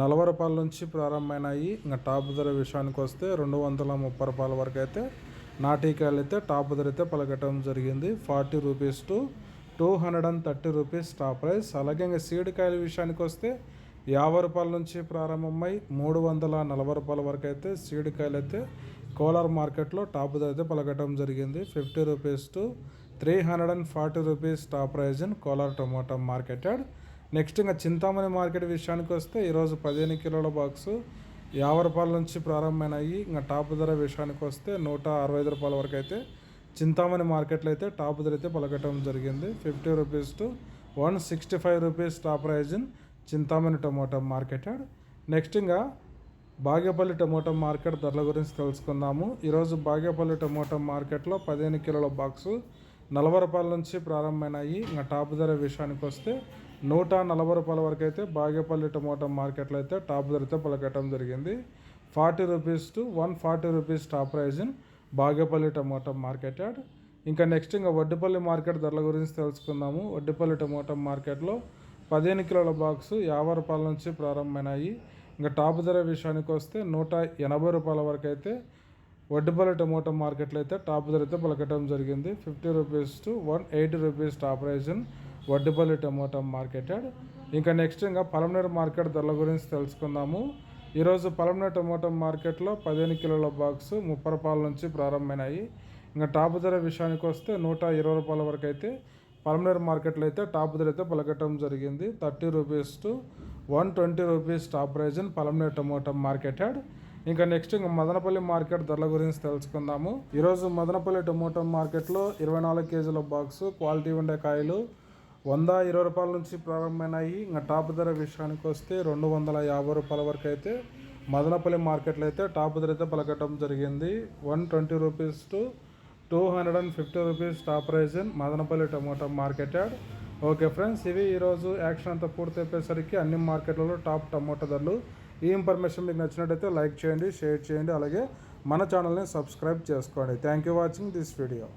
నలభై రూపాయల నుంచి ప్రారంభమైనాయి. ఇంకా టాప్ ధర విషయానికి వస్తే రెండు వందల ముప్పై రూపాయల వరకు అయితే నాటికాయలు అయితే టాప్ ధర అయితే పలకటం జరిగింది. Forty rupees to two hundred and thirty rupees top price. అలాగే ఇంకా సీడికాయల విషయానికి వస్తే యాభై రూపాయల నుంచి ప్రారంభమై మూడు వందల నలభై రూపాయల వరకు అయితే సీడికాయలు అయితే కోలార్ మార్కెట్లో టాప్ ధర అయితే పలకటం జరిగింది. Fifty rupees to three hundred and forty rupees top price in Kolar tomato market yard. Next ఇంకా చింతామణి మార్కెట్ విషయానికి వస్తే ఈరోజు పదిహేను కిలోల బాక్సు యాభై రూపాయల నుంచి ప్రారంభమైనాయి. ఇంకా టాప్ ధర విషయానికి వస్తే నూట అరవై ఐదు రూపాయల వరకు అయితే చింతామణి మార్కెట్లో అయితే టాప్ ధర అయితే పలకటం జరిగింది. Fifty rupees to one sixty five rupees top price in Chintamani tomato market next ఇంకా బాగేపల్లి టమోటా మార్కెట్ ధరల గురించి తెలుసుకుందాము. ఈరోజు బాగేపల్లి టమోటా మార్కెట్లో పదిహేను కిలోల బాక్సు నలభై రూపాయల నుంచి ప్రారంభమైనాయి. ఇంకా టాప్ ధర విషయానికి వస్తే నూట నలభై రూపాయల వరకు అయితే బాగేపల్లి టమోటా మార్కెట్లో అయితే టాప్ ధరతో పలకటం జరిగింది. Forty rupees to one forty rupees top price in Bagepalli tomato market yard. ఇంకా నెక్స్ట్ ఇంకా వడ్డిపల్లి మార్కెట్ ధరల గురించి తెలుసుకుందాము. వడ్డిపల్లి టమోటా మార్కెట్లో పదిహేను కిలోల బాక్స్ యాభై రూపాయల నుంచి ప్రారంభమైనాయి. ఇంకా టాప్ ధర విషయానికి వస్తే నూట ఎనభై రూపాయల వరకు అయితే వడ్డిపల్లి టమోటా మార్కెట్లో అయితే టాప్ ధరతో పలకటం జరిగింది. Fifty rupees to one eighty rupees top price in Vaddipalli tomato market yard. ఇంకా నెక్స్ట్ ఇంకా పలమనేరు మార్కెట్ ధరల గురించి తెలుసుకుందాము. ఈరోజు పలమనేరు టమోటా మార్కెట్లో పదిహేను కిలోల బాక్స్ ముప్పై రూపాయల నుంచి ప్రారంభమైనాయి. ఇంకా టాప్ ధర విషయానికి వస్తే నూట ఇరవై రూపాయల వరకు అయితే పలమనేరు మార్కెట్లో అయితే టాప్ ధర అయితే పలకటం జరిగింది. Thirty rupees to one twenty rupees top price in Palamaner tomato market yard. ఇంకా నెక్స్ట్ ఇంకా మదనపల్లి మార్కెట్ ధరల గురించి తెలుసుకుందాము. ఈరోజు మదనపల్లి టమోటా మార్కెట్లో ఇరవై నాలుగు కేజీల బాక్స్ క్వాలిటీ ఉండే కాయలు వంద ఇరవై రూపాయల నుంచి ప్రారంభమైనాయి. ఇంకా టాప్ ధర విషయానికి వస్తే రెండు వందల యాభై రూపాయల వరకు అయితే మదనపల్లి మార్కెట్లో అయితే టాప్ ధర అయితే పలకటం జరిగింది. One twenty rupees to two hundred and fifty rupees top price in Madanapalle tomato market yard. Okay friends ఇవి ఈరోజు యాక్షన్ అంతా పూర్తయిపోయేసరికి అన్ని మార్కెట్లలో టాప్ టమోటా ధరలు. ఈ ఇన్ఫర్మేషన్ మీకు నచ్చినట్టయితే లైక్ చేయండి షేర్ చేయండి. అలాగే మన ఛానల్ని సబ్స్క్రైబ్ చేసుకోండి. Thank you watching this video.